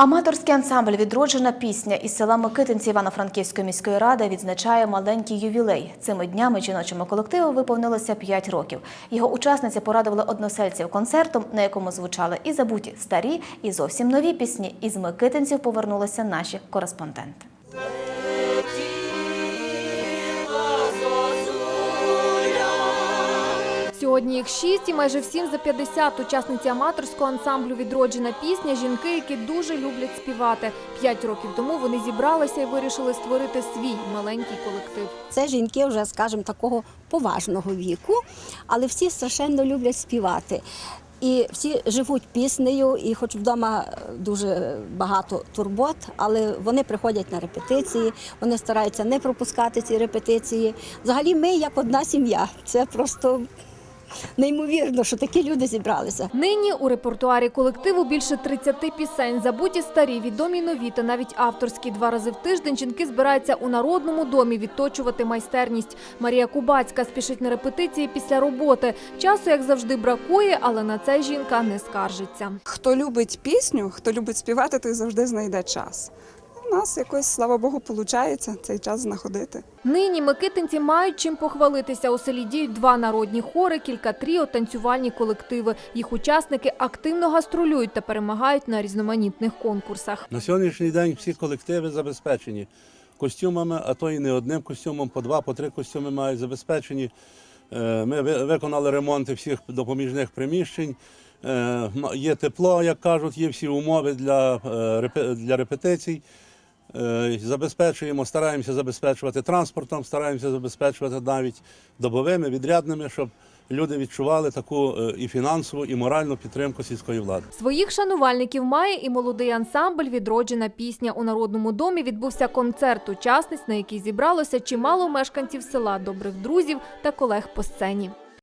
Аматорський ансамбль Відроджена пісня із села Микитинці Івано-Франківської міської ради відзначає маленький ювілей. Цими днями жіночому колективу виповнилося 5 років. Його учасниці порадували односельців концертом, на якому звучали і забуті старі, і зовсім нові пісні. Із Микитинців повернулися наші кореспонденти. Сьогодні їх шість і майже всім за 50 учасниці аматорського ансамблю Відроджена пісня жінки, які дуже люблять співати. П'ять років тому вони зібралися і вирішили створити свій маленький колектив. Це жінки вже, скажімо, такого поважного віку, але всі страшенно люблять співати. І всі живуть піснею, і хоч вдома дуже багато турбот, але вони приходять на репетиції, вони стараються не пропускати ці репетиції. Взагалі, ми як одна сім'я. Це просто неймовірно, що такі люди зібралися. Нині у репертуарі колективу більше 30 пісень. Забуті старі, відомі нові та навіть авторські. Два рази в тиждень жінки збираються у народному домі відточувати майстерність. Марія Кубацька спішить на репетиції після роботи. Часу, як завжди, бракує, але на це жінка не скаржиться. Хто любить пісню, хто любить співати, той завжди знайде час. У нас якось, слава Богу, виходить цей час знаходити. Нині микитинці мають чим похвалитися. У селі діють два народні хори, кілька тріо, танцювальні колективи. Їх учасники активно гастролюють та перемагають на різноманітних конкурсах. На сьогоднішній день всі колективи забезпечені костюмами, а то і не одним костюмом, по два, по три костюми мають забезпечені. Е, Ми ви- виконали ремонти всіх допоміжних приміщень. Е, Є тепло, як кажуть, є всі умови для, е, для репетицій. Е, Забезпечуємо, стараємося забезпечувати транспортом, стараємося забезпечувати навіть добовими, відрядними, щоб люди відчували таку е, і фінансову, і моральну підтримку сільської влади. Своїх шанувальників має і молодий ансамбль Відроджена пісня. У народному домі відбувся концерт учасниць, на який зібралося чимало мешканців села, добрих друзів та колег по сцені.